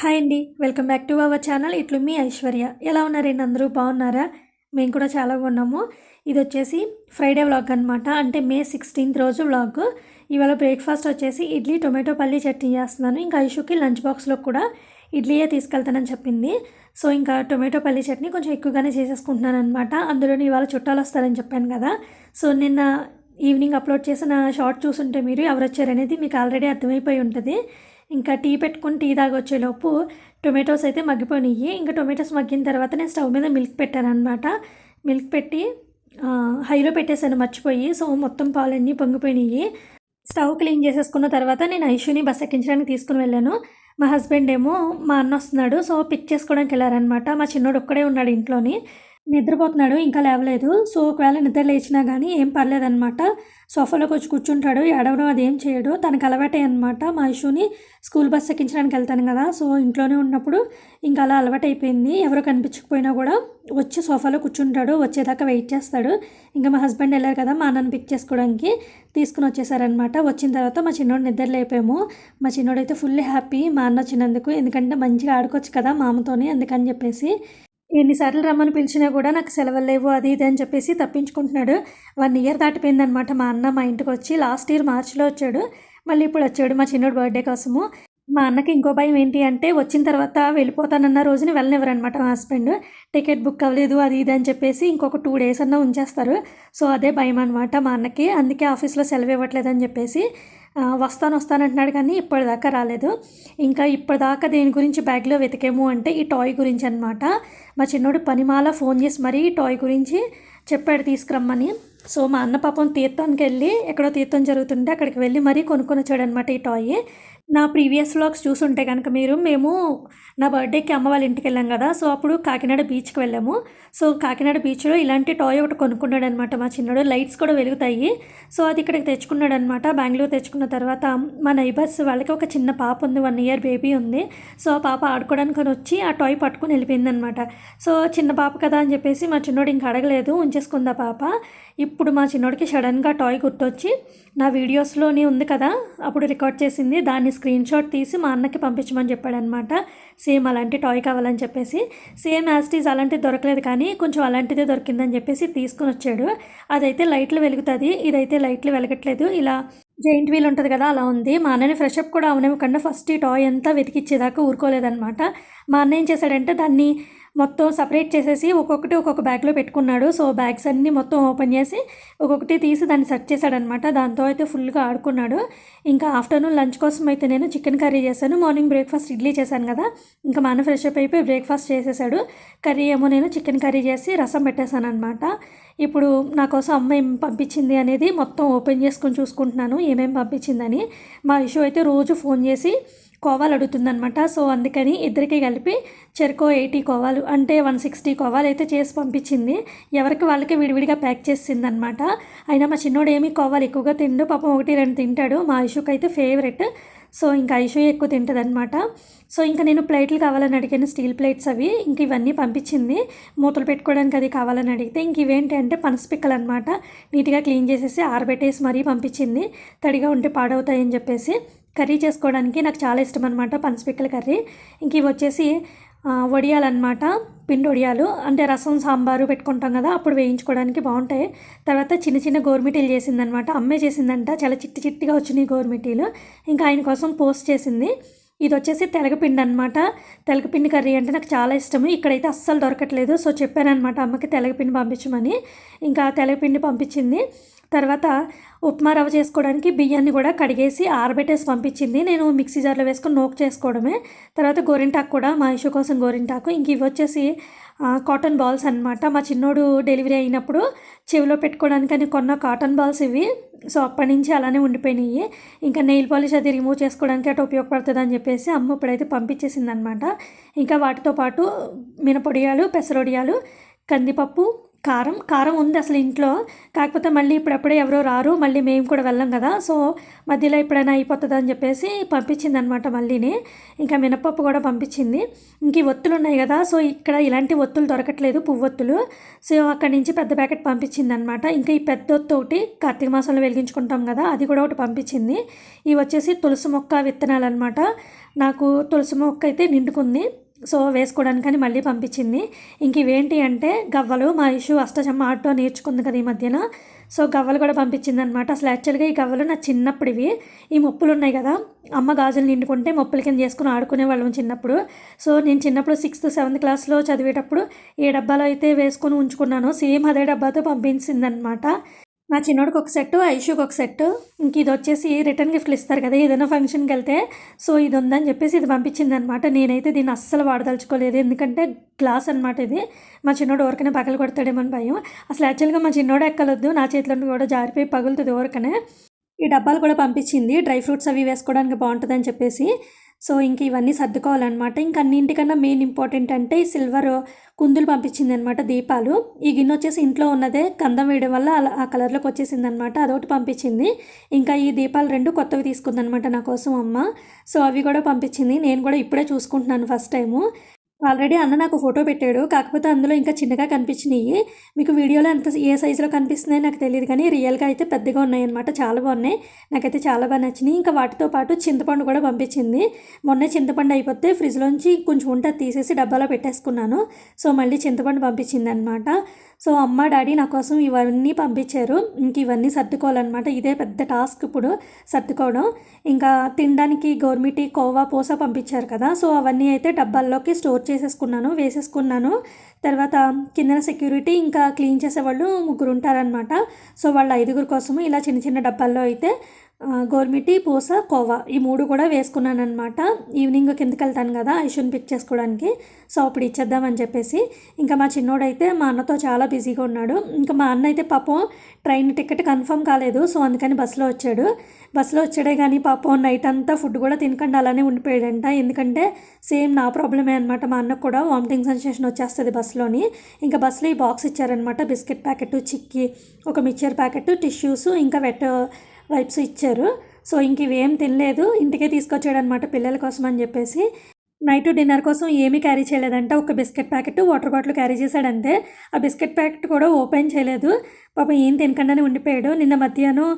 Hi అండి welcome back to our channel. ఇట్లు మీ ఐశ్వర్య. ఎలా ఉన్నారండి అందరూ? బాగున్నారా? మేము కూడా చాలా బాగున్నాము. ఇది వచ్చేసి ఫ్రైడే వ్లాగ్ అనమాట అంటే మే సిక్స్టీన్త్ రోజు వ్లాగ్. ఇవాళ బ్రేక్ఫాస్ట్ వచ్చేసి ఇడ్లీ టొమాటో పల్లీ చట్నీ చేస్తున్నాను. ఇంకా ఐషుకి లంచ్ బాక్స్లో కూడా ఇడ్లీయే తీసుకెళ్తానని చెప్పింది. సో ఇంకా టొమాటో పల్లీ చట్నీ కొంచెం ఎక్కువగానే చేసేసుకుంటున్నాను అనమాట అందులోని ఇవాళ చుట్టాలు వస్తారని చెప్పాను కదా. సో నిన్న ఈవినింగ్ అప్లోడ్ చేసిన షార్ట్ చూసుంటే మీరు ఎవరు వచ్చారనేది మీకు ఆల్రెడీ అర్థమైపోయి ఉంటుంది. ఇంకా టీ పెట్టుకుని టీ తాగొచ్చేలోపు టొమాటోస్ అయితే మగ్గిపోయినాయి ఇంకా టొమాటోస్ మగ్గిన తర్వాత నేను స్టవ్ మీద మిల్క్ పెట్టాను అనమాట మిల్క్ పెట్టి హైలో పెట్టేశాను మర్చిపోయి. సో మొత్తం పాలన్నీ పొంగిపోయినాయి స్టవ్ క్లీన్ చేసేసుకున్న తర్వాత నేను ఐషుని బస్ ఎక్కించడానికి తీసుకుని వెళ్ళాను. మా హస్బెండ్ ఏమో మా అన్న వస్తున్నాడు. సో పిక్ చేసుకోవడానికి వెళ్ళారనమాట మా చిన్నోడు ఒక్కడే ఉన్నాడు ఇంట్లోని. నిద్రపోతున్నాడు ఇంకా లేవలేదు. సో ఒకవేళ నిద్ర లేచినా కానీ ఏం పర్లేదనమాట సోఫాలోకి వచ్చి కూర్చుంటాడు ఏడవడం అది ఏం చేయడు. తనకు అలవాటే అనమాట మా ఇష్యూని స్కూల్ బస్ ఎక్కించడానికి వెళ్తాను కదా సో ఇంట్లోనే ఉన్నప్పుడు ఇంకా అలా అలవాటు అయిపోయింది ఎవరు కనిపించకపోయినా కూడా వచ్చి సోఫాలో కూర్చుంటాడు వచ్చేదాకా వెయిట్ చేస్తాడు. ఇంకా మా హస్బెండ్ వెళ్ళారు కదా మా అన్నని పిక్ చేసుకోవడానికి తీసుకుని వచ్చేసారనమాట వచ్చిన తర్వాత మా చిన్నోడు నిద్ర లేపాము. మా చిన్నోడైతే ఫుల్ హ్యాపీ మా అన్న వచ్చినందుకు ఎందుకంటే మంచిగా ఆడుకోవచ్చు కదా మామతోని అందుకని చెప్పేసి ఎన్నిసార్లు రమ్మని పిలిచినా కూడా నాకు సెలవులు లేవు అది ఇది అని చెప్పేసి తప్పించుకుంటున్నాడు. వన్ ఇయర్ దాటిపోయిందనమాట మా అన్న మా ఇంటికి వచ్చి. లాస్ట్ ఇయర్ మార్చిలో వచ్చాడు. మళ్ళీ ఇప్పుడు వచ్చాడు మా చిన్నోడు బర్త్డే కోసము. మా అన్నకి ఇంకో భయం ఏంటి అంటే వచ్చిన తర్వాత వెళ్ళిపోతానన్న రోజుని వెళ్ళనివ్వరనమాట మా హస్బెండ్. టికెట్ బుక్ అవ్వలేదు అది ఇది అని చెప్పేసి ఇంకొక టూ డేస్ అన్నా ఉంచేస్తారు. సో అదే భయం అనమాట మా అన్నకి. అందుకే ఆఫీస్లో సెలవు ఇవ్వట్లేదని చెప్పేసి వస్తాను వస్తాను అంటున్నాడు కానీ ఇప్పటిదాకా రాలేదు. ఇంకా ఇప్పటిదాకా దేని గురించి బ్యాగ్లో వెతికేము అంటే ఈ టాయ్ గురించి అనమాట మా చిన్నోడు పనిమాల ఫోన్ చేసి మరీ ఈ టాయ్ గురించి చెప్పాడు తీసుకురమ్మని. సో మా అన్న పాపం తీర్థానికి వెళ్ళి ఎక్కడో తీర్థం జరుగుతుంటే అక్కడికి వెళ్ళి మరీ కొనుక్కొని వచ్చాడు అనమాట ఈ టాయ్. నా ప్రీవియస్ వ్లాగ్స్ చూసుంటే కనుక మీరు మేము నా బర్త్డేకి అమ్మ వాళ్ళ ఇంటికి వెళ్ళాం కదా సో అప్పుడు కాకినాడ బీచ్కి వెళ్ళాము. సో కాకినాడ బీచ్లో ఇలాంటి టాయ్ ఒకటి కొనుక్కున్నాడు అనమాట మా చిన్నడు. లైట్స్ కూడా వెలుగుతాయి. సో అది ఇక్కడికి తెచ్చుకున్నాడు అనమాట బెంగళూరు తెచ్చుకున్న తర్వాత మా నైబర్స్ వాళ్ళకి ఒక చిన్న పాప ఉంది వన్ ఇయర్ బేబీ ఉంది. సో ఆ పాప ఆడుకోవడానికి వచ్చి ఆ టాయ్ పట్టుకుని వెళ్ళిపోయింది అనమాట సో చిన్న పాప కదా అని చెప్పేసి మా చిన్నోడు ఇంకా అడగలేదు ఉంచేసుకుంది ఆ పాప? ఇప్పుడు మా చిన్నోడికి సడన్గా టాయ్ గుర్తొచ్చి నా వీడియోస్లోనే ఉంది కదా అప్పుడు రికార్డ్ చేసింది దాన్ని స్క్రీన్ షాట్ తీసి మా అన్నకి పంపించమని చెప్పాడనమాట. సేమ్ అలాంటి టాయ్ కావాలని చెప్పేసి. సేమ్ యాస్టీస్ అలాంటిది దొరకలేదు కానీ కొంచెం అలాంటిదే దొరికిందని చెప్పేసి తీసుకుని వచ్చాడు. అదైతే లైట్లు వెలుగుతుంది. ఇదైతే లైట్లు వెలగట్లేదు. ఇలా జైంట్ వీల్ ఉంటుంది కదా అలా ఉంది. మా అన్నని ఫ్రెష్ అప్ కూడా అవనివ్వకుండా ఫస్ట్ ఈ టాయ్ అంతా వెతికిచ్చేదాకా ఊరుకోలేదనమాట. మా అన్న ఏం చేశాడంటే దాన్ని మొత్తం సపరేట్ చేసేసి ఒక్కొక్కటి ఒక్కొక్క బ్యాగ్లో పెట్టుకున్నాడు. సో బ్యాగ్స్ అన్నీ మొత్తం ఓపెన్ చేసి ఒక్కొక్కటి తీసి దాన్ని సెట్ చేశాడనమాట. దాంతో అయితే ఫుల్గా ఆడుకున్నాడు. ఇంకా ఆఫ్టర్నూన్ లంచ్ కోసం అయితే నేను చికెన్ కర్రీ చేశాను. మార్నింగ్ బ్రేక్ఫాస్ట్ ఇడ్లీ చేశాను కదా. ఇంకా మన ఫ్రెష్ అప్ అయిపోయి బ్రేక్ఫాస్ట్ చేసేసాడు. కర్రీ ఏమో నేను చికెన్ కర్రీ చేసి రసం పెట్టేశాను అనమాట ఇప్పుడు నా కోసం అమ్మ ఏం పంపించింది అనేది మొత్తం ఓపెన్ చేసుకొని చూసుకుంటున్నాను. ఏమేమి పంపించిందని. మా ఇష్యూ అయితే రోజు ఫోన్ చేసి కోవాలు అడుగుతుందనమాట సో అందుకని ఇద్దరికి కలిపి చెరుకో ఎయిటీ కోవాలు అంటే వన్ సిక్స్టీ కోవాలు అయితే చేసి పంపించింది. ఎవరికి వాళ్ళకి విడివిడిగా ప్యాక్ చేసిందనమాట అయినా మా చిన్నోడు ఏమీ కోవాలు ఎక్కువగా తిండు. పాపం ఒకటి రెండు తింటాడు. మా ఐషుకి అయితే ఫేవరెట్. సో ఇంకా ఐషు ఎక్కువ తింటుంది అనమాట సో ఇంకా నేను ప్లేట్లు కావాలని అడిగాను స్టీల్ ప్లేట్స్ అవి. ఇంక ఇవన్నీ పంపించింది. మూతలు పెట్టుకోవడానికి అది కావాలని అడిగితే ఇంక ఇవేంటి అంటే పనసపిక్కలు అనమాట నీట్గా క్లీన్ చేసేసి ఆరబెట్టేసి మరీ పంపించింది. తడిగా ఉంటే పాడవుతాయని చెప్పేసి. కర్రీ చేసుకోవడానికి నాకు చాలా ఇష్టం అనమాట పనసపిక్కల కర్రీ. ఇంక ఇవి వచ్చేసి వడియాలు వడియాలన్నమాట పిండి వడియాలు. అంటే రసం సాంబారు పెట్టుకుంటాం కదా అప్పుడు వేయించుకోవడానికి బాగుంటాయి. తర్వాత చిన్న చిన్న గోరుమిటీలు చేసిందనమాట అమ్మే చేసిందంట చాలా చిట్టి చిట్టిగా వచ్చినాయి గోరుమిటీలు ఇంకా ఆయన కోసం పోస్ట్ చేసింది. ఇది వచ్చేసి తెలగపిండి అనమాట తెలగపిండి కర్రీ అంటే నాకు చాలా ఇష్టము. ఇక్కడైతే అస్సలు దొరకట్లేదు. సో చెప్పానమాట అమ్మకి తెలగపిండి పంపించమని. ఇంకా తెలగపిండి పంపించింది. తర్వాత ఉప్మా రవ్వ చేసుకోవడానికి బియ్యాన్ని కూడా కడిగేసి ఆరబెట్టేసి పంపించింది. నేను మిక్సీ జార్లో వేసుకొని నోక్ చేసుకోవడమే. తర్వాత గోరింటాకు కూడా మా ఇష్యూ కోసం గోరింటాకు. ఇంక ఇవి వచ్చేసి కాటన్ బాల్స్ అనమాట మా చిన్నోడు డెలివరీ అయినప్పుడు చెవిలో పెట్టుకోవడానికి అని కొన్న కాటన్ బాల్స్ ఇవి. సో అప్పటి నుంచి అలానే ఉండిపోయినాయి. ఇంకా నెయిల్ పాలిష్ అది రిమూవ్ చేసుకోవడానికి అటు ఉపయోగపడుతుంది అని చెప్పేసి అమ్మ ఇప్పుడైతే పంపించేసింది అనమాట ఇంకా వాటితో పాటు మినపొడియాలు పెసరొడియాలు కందిపప్పు కారం కారం ఉంది అసలు ఇంట్లో. కాకపోతే మళ్ళీ ఇప్పుడప్పుడే ఎవరో రారు మళ్ళీ మేము కూడా వెళ్ళాం కదా. సో మధ్యలో ఎప్పుడైనా అయిపోతుందని అని చెప్పేసి పంపించింది అనమాట మళ్ళీని. ఇంకా మినపప్పు కూడా పంపించింది. ఇంక ఈ ఒత్తులు ఉన్నాయి కదా సో ఇక్కడ ఇలాంటి ఒత్తులు దొరకట్లేదు పువ్వొత్తులు. సో అక్కడి నుంచి పెద్ద ప్యాకెట్ పంపించింది అనమాట ఇంకా ఈ పెద్ద ఒత్తు ఒకటి కార్తీక మాసంలో వెలిగించుకుంటాం కదా అది కూడా ఒకటి పంపించింది. ఇవి వచ్చేసి తులసి మొక్క విత్తనాలు అనమాట నాకు తులసి మొక్క అయితే నిండుకుంది. సో వేసుకోవడానికని మళ్ళీ పంపించింది. ఇంక ఇవేంటి అంటే గవ్వలు మా ఇష్యూ అష్టచమ్మ ఆటో నేర్చుకుంది కదా ఈ మధ్యన. సో గవ్వలు కూడా పంపించింది అనమాట అసలు యాక్చువల్గా ఈ గవ్వలు నా చిన్నప్పుడివి ఈ మొప్పులు ఉన్నాయి కదా. అమ్మ గాజులు నిండుకుంటే మొప్పుల కింద చేసుకుని ఆడుకునే వాళ్ళం చిన్నప్పుడు. సో నేను చిన్నప్పుడు సిక్స్త్ సెవెంత్ క్లాస్లో చదివేటప్పుడు ఏ డబ్బాలో అయితే వేసుకొని ఉంచుకున్నానో సేమ్ అదే డబ్బాతో పంపించిందనమాట. మా నా చిన్నోడికి ఒక సెట్ ఐషుకి ఒక సెట్ ఇంక ఇది వచ్చేసి రిటర్న్ గిఫ్ట్లు ఇస్తారు కదా ఏదైనా ఫంక్షన్కి వెళ్తే. సో ఇది ఉందని చెప్పేసి ఇది పంపించింది అనమాట నేనైతే దీన్ని అస్సలు వాడదలుచుకోలేదు. ఎందుకంటే గ్లాస్ అనమాట ఇది. మా చిన్నోడు ఎవరికైనా పగలు కొడతాడేమో అని భయం. అసలు యాక్చువల్గా మా చిన్నోడు ఎక్కలొద్దు. నా చేతిలో కూడా జారిపోయి పగులుతుంది ఎవరికనే ఈ డబ్బాలు కూడా పంపించింది. డ్రై ఫ్రూట్స్ అవి వేసుకోవడానికి బాగుంటుందని చెప్పేసి. సో ఇంక ఇవన్నీ సర్దుకోవాలన్నమాట. ఇంకా అన్నింటికన్నా మెయిన్ ఇంపార్టెంట్ అంటే ఈ సిల్వర్ కుందులు పంపించింది అనమాట దీపాలు. ఈ గిన్నె వచ్చేసి ఇంట్లో ఉన్నదే కందం వేయడం వల్ల అలా ఆ కలర్లోకి వచ్చేసింది అనమాట అదొకటి పంపించింది. ఇంకా ఈ దీపాలు రెండు కొత్తవి తీసుకుందనమాట నా కోసం అమ్మ. సో అవి కూడా పంపించింది. నేను కూడా ఇప్పుడే చూసుకుంటున్నాను ఫస్ట్ టైము. ఆల్రెడీ అన్న నాకు ఫోటో పెట్టాడు. కాకపోతే అందులో ఇంకా చిన్నగా కనిపించినాయి. మీకు వీడియోలో ఎంత ఏ సైజులో కనిపిస్తున్నాయో నాకు తెలియదు కానీ రియల్గా అయితే పెద్దగా ఉన్నాయన్నమాట. చాలా బాగున్నాయి. నాకైతే చాలా బాగా నచ్చినాయి. ఇంకా వాటితో పాటు చింతపండు కూడా పంపించింది. మొన్న చింతపండు అయిపోతే ఫ్రిడ్జ్లోంచి కొంచెం ఉంటే తీసేసి డబ్బాలో పెట్టేసుకున్నాను. సో మళ్ళీ చింతపండు పంపించింది అనమాట సో అమ్మ డాడీ నా కోసం ఇవన్నీ పంపించారు. ఇంక ఇవన్నీ సర్దుకోవాలన్నమాట. ఇదే పెద్ద టాస్క్ ఇప్పుడు సర్దుకోవడం. ఇంకా తినడానికి గోర్మిటి కోవా పూస పంపించారు కదా. సో అవన్నీ అయితే డబ్బాల్లోకి స్టోర్ చేసేసుకున్నాను వేసేసుకున్నాను. తర్వాత కింద సెక్యూరిటీ ఇంకా క్లీన్ చేసేవాళ్ళు ముగ్గురు ఉంటారనమాట సో వాళ్ళ ఐదుగురు కోసము ఇలా చిన్న చిన్న డబ్బాల్లో అయితే గోర్మిటి పూస కోవా ఈ మూడు కూడా వేసుకున్నాను అనమాట ఈవినింగ్ కిందకి వెళ్తాను కదా ఐషుని పిక్ చేసుకోవడానికి. సో అప్పుడు ఇచ్చేద్దామని చెప్పేసి ఇంకా మా చిన్నోడైతే మా అన్నతో చాలా బిజీగా ఉన్నాడు. ఇంకా మా అన్న అయితే పాపం ట్రైన్ టికెట్ కన్ఫర్మ్ కాలేదు. సో అందుకని బస్సులో వచ్చాడు. బస్సులో వచ్చాడే కానీ పాపం నైట్ అంతా ఫుడ్ కూడా తినకుండా అలానే ఉండిపోయాడంట. ఎందుకంటే సేమ్ నా ప్రాబ్లమే అనమాట మా అన్నకు కూడా వామిటింగ్ సెన్సేషన్ వచ్చేస్తుంది బస్సులోని. ఇంకా బస్సులో ఈ బాక్స్ ఇచ్చారనమాట బిస్కెట్ ప్యాకెట్ చిక్కీ ఒక మిక్చర్ ప్యాకెట్ టిష్యూస్ ఇంకా వెట్ వైప్స్ ఇచ్చారు. సో ఇంక ఇవేం తినలేదు. ఇంటికే తీసుకొచ్చాడు అనమాట పిల్లల కోసం అని చెప్పేసి. నైట్ డిన్నర్ కోసం ఏమీ క్యారీ చేయలేదంట. ఒక biscuit packet water bottle carry చేశాడంతే ఆ బిస్కెట్ ప్యాకెట్ కూడా ఓపెన్ చేయలేదు. పాపం ఏం తినకుండానే ఉండిపోయాడు. నిన్న మధ్యాహ్నం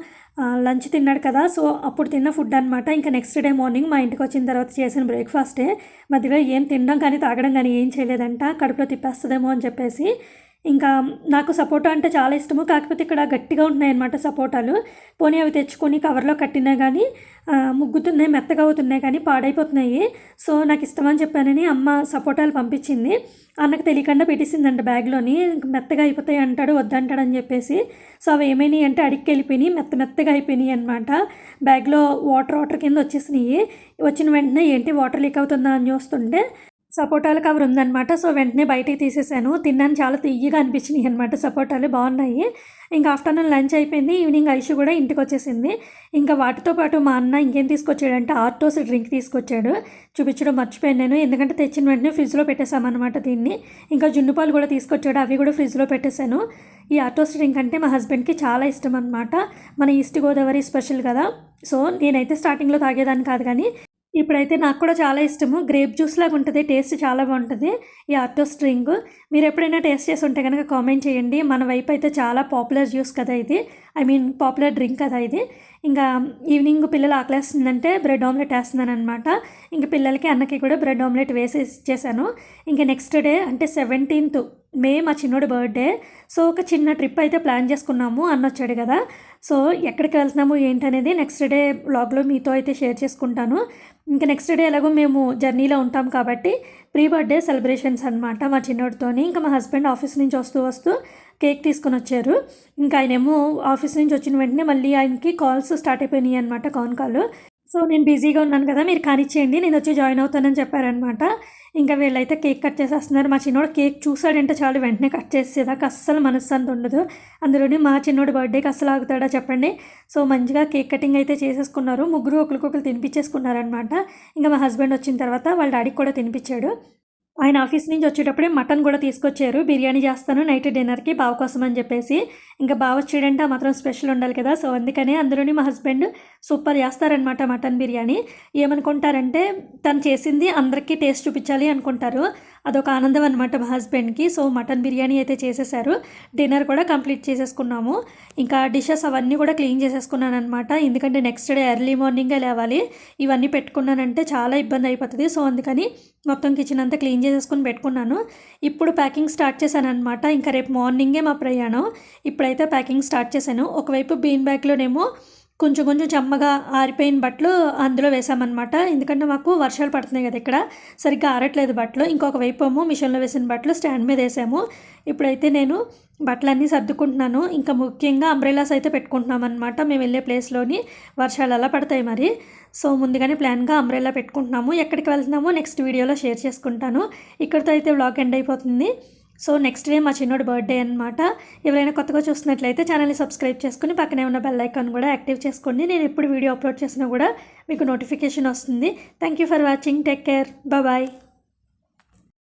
లంచ్ తిన్నాడు కదా. సో అప్పుడు తిన్న ఫుడ్ అనమాట ఇంకా నెక్స్ట్ డే మార్నింగ్ మా ఇంటికి వచ్చిన తర్వాత చేసిన బ్రేక్ఫాస్టే. మధ్యలో ఏం తినడం కానీ తాగడం కానీ ఏం చేయలేదంట. కడుపులో తిప్పేస్తుందేమో అని చెప్పేసి. ఇంకా నాకు సపోటా అంటే చాలా ఇష్టము. కాకపోతే ఇక్కడ గట్టిగా ఉంటున్నాయి అన్నమాట సపోటాలు. పోనీ అవి తెచ్చుకొని కవర్లో కట్టినా కానీ ముగ్గుతున్నాయి మెత్తగా అవుతున్నాయి కానీ పాడైపోతున్నాయి. సో నాకు ఇష్టమని చెప్పానని అమ్మ సపోటాలు పంపించింది. అన్నకు తెలియకుండా పెట్టేసిందంట బ్యాగ్లోని. మెత్తగా అయిపోతాయి అంటాడు వద్దంటాడు అని చెప్పేసి. సో అవి ఏమైనాయి అంటే అడిక్కి వెళ్ళిపోయినాయి మెత్త మెత్తగా అయిపోయినాయి అనమాట బ్యాగ్లో వాటర్ వాటర్ కింద వచ్చేసినాయి. వచ్చిన వెంటనే ఏంటి వాటర్ లీక్ అవుతుందా అని చూస్తుంటే సపోటాలు కవర్ ఉందన్నమాట. సో వెంటనే బయటికి తీసేసాను. తిన్నాను. చాలా తియ్యగా అనిపించినాయి అనమాట సపోటాలు. బాగున్నాయి. ఇంకా ఆఫ్టర్నూన్ లంచ్ అయిపోయింది. ఈవినింగ్ ఐషు కూడా ఇంటికి వచ్చేసింది. ఇంకా వాటితో పాటు మా అన్న ఇంకేం తీసుకొచ్చాడంటే ఆర్టోస్ డ్రింక్ తీసుకొచ్చాడు. చూపించడం మర్చిపోయాను నేను. ఎందుకంటే తెచ్చిన వెంటనే ఫ్రిడ్జ్లో పెట్టేశామన్నమాట దీన్ని. ఇంకా జున్నుపాలు కూడా తీసుకొచ్చాడు. అవి కూడా ఫ్రిడ్జ్లో పెట్టేశాను. ఈ ఆర్టోస్ డ్రింక్ అంటే మా హస్బెండ్కి చాలా ఇష్టం అనమాట మన ఈస్ట్ గోదావరి స్పెషల్ కదా. సో నేనైతే స్టార్టింగ్లో తాగేదాన్ని కాదు కానీ ఇప్పుడైతే నాకు కూడా చాలా ఇష్టము. గ్రేప్ జ్యూస్ లాగా ఉంటుంది టేస్ట్ చాలా బాగుంటుంది. ఈ ఆర్టో స్ట్రింగ్ మీరు ఎప్పుడైనా టేస్ట్ చేసి ఉంటే కనుక కామెంట్ చేయండి. మన వైపు అయితే చాలా పాపులర్ జ్యూస్ కదా ఇది. ఐ మీన్ పాపులర్ డ్రింక్ కదా ఇది. ఇంకా ఈవినింగ్ పిల్లలు ఆకలేస్తుందంటే బ్రెడ్ ఆమ్లెట్ వేస్తున్నాను అనమాట ఇంకా పిల్లలకి అన్నకి కూడా బ్రెడ్ ఆమ్లెట్ వేసి ఇచ్చేసాను ఇంకా నెక్స్ట్ డే అంటే సెవెంటీన్త్ మే మా చిన్నోడి బర్త్డే. సో ఒక చిన్న ట్రిప్ అయితే ప్లాన్ చేసుకున్నాము. అన్న వచ్చాడు కదా. సో ఎక్కడికి వెళ్తున్నాము ఏంటనేది నెక్స్ట్ డే బ్లాగ్లో మీతో అయితే షేర్ చేసుకుంటాను. ఇంకా నెక్స్ట్ డే ఎలాగో మేము జర్నీలో ఉంటాం కాబట్టి ప్రీ బర్త్డే సెలబ్రేషన్స్ అనమాట మా చిన్నోడితోని. ఇంకా మా హస్బెండ్ ఆఫీస్ నుంచి వస్తూ వస్తూ కేక్ తీసుకొని వచ్చారు. ఇంకా ఆయనేమో ఆఫీస్ నుంచి వచ్చిన వెంటనే మళ్ళీ ఆయనకి కాల్స్ స్టార్ట్ అయిపోయినాయి అనమాట కాన్ కాల్. సో నేను బిజీగా ఉన్నాను కదా మీరు కానిచ్చేయండి నేను వచ్చి జాయిన్ అవుతానని చెప్పారనమాట. ఇంకా వీళ్ళైతే కేక్ కట్ చేసేస్తున్నారు. మా చిన్నోడు కేక్ చూసాడంటే చాలు వెంటనే కట్ చేసేదాకా అస్సలు మనశ్శాంతి ఉండదు. అందులోనే మా చిన్నోడు బర్త్డేకి అస్సలు ఆగుతాడా చెప్పండి. సో మంచిగా కేక్ కటింగ్ అయితే చేసేసుకున్నారు. ముగ్గురు ఒకరికొకరు తినిపించేసుకున్నారనమాట. ఇంకా మా హస్బెండ్ వచ్చిన తర్వాత వాళ్ళ డాడీకి కూడా తినిపించాడు. ఆయన ఆఫీస్ నుంచి వచ్చేటప్పుడే మటన్ కూడా తీసుకొచ్చారు. బిర్యానీ చేస్తాను నైట్ డిన్నర్కి బావ కోసం అని చెప్పేసి. ఇంకా బావ వచ్చాడంటే ఆ మాత్రం స్పెషల్ ఉండాలి కదా. సో అందుకనే అందులోని మా హస్బెండ్ సూపర్ చేస్తారనమాట మటన్ బిర్యానీ. ఏమనుకుంటారంటే తను చేసింది అందరికీ టేస్ట్ చూపించాలి అనుకుంటారు. అదొక ఆనందం అనమాట మా హస్బెండ్కి. సో మటన్ బిర్యానీ అయితే చేసేసారు. డిన్నర్ కూడా కంప్లీట్ చేసేసుకున్నాము. ఇంకా డిషెస్ అవన్నీ కూడా క్లీన్ చేసేసుకున్నాను అనమాట ఎందుకంటే నెక్స్ట్ డే ఎర్లీ మార్నింగే లేవాలి. ఇవన్నీ పెట్టుకున్నానంటే చాలా ఇబ్బంది అయిపోతుంది. సో అందుకని మొత్తం కిచెన్ అంతా క్లీన్ చేసేసుకుని పెట్టుకున్నాను. ఇప్పుడు ప్యాకింగ్ స్టార్ట్ చేశాను అనమాట ఇంకా రేపు మార్నింగే మా ప్రయాణం. ఇప్పుడైతే ప్యాకింగ్ స్టార్ట్ చేశాను. ఒకవైపు బీన్ బ్యాగ్లోనేమో కొంచెం కొంచెం చెమ్మగా ఆరిపోయిన బట్టలు అందులో వేసామన్నమాట. ఎందుకంటే మాకు వర్షాలు పడుతున్నాయి కదా ఇక్కడ. సరిగ్గా ఆరట్లేదు బట్టలు. ఇంకొక వైపు ఏమో మిషన్లో వేసిన బట్టలు స్టాండ్ మీద వేసాము. ఇప్పుడైతే నేను బట్టలన్నీ సర్దుకుంటున్నాను. ఇంకా ముఖ్యంగా అంబ్రెలాస్ అయితే పెట్టుకుంటున్నాం అనమాట మేము వెళ్ళే ప్లేస్లోని వర్షాలు అలా పడతాయి మరి. సో ముందుగానే ప్లాన్గా అంబ్రెలా పెట్టుకుంటున్నాము. ఎక్కడికి వెళ్తున్నామో నెక్స్ట్ వీడియోలో షేర్ చేసుకుంటాను. ఇక్కడితో అయితే వ్లాగ్ ఎండ్ అయిపోతుంది. సో నెక్స్ట్ డే మా చిన్నోడు బర్త్డే అనమాట ఎవరైనా కొత్తగా చూస్తున్నట్లయితే ఛానల్ని సబ్స్క్రైబ్ చేసుకుని పక్కనే ఉన్న బెల్ ఐకాన్ కూడా యాక్టివ్ చేసుకోండి. నేను ఎప్పుడు వీడియో అప్లోడ్ చేసినా కూడా మీకు నోటిఫికేషన్ వస్తుంది. Thank you for watching take care bye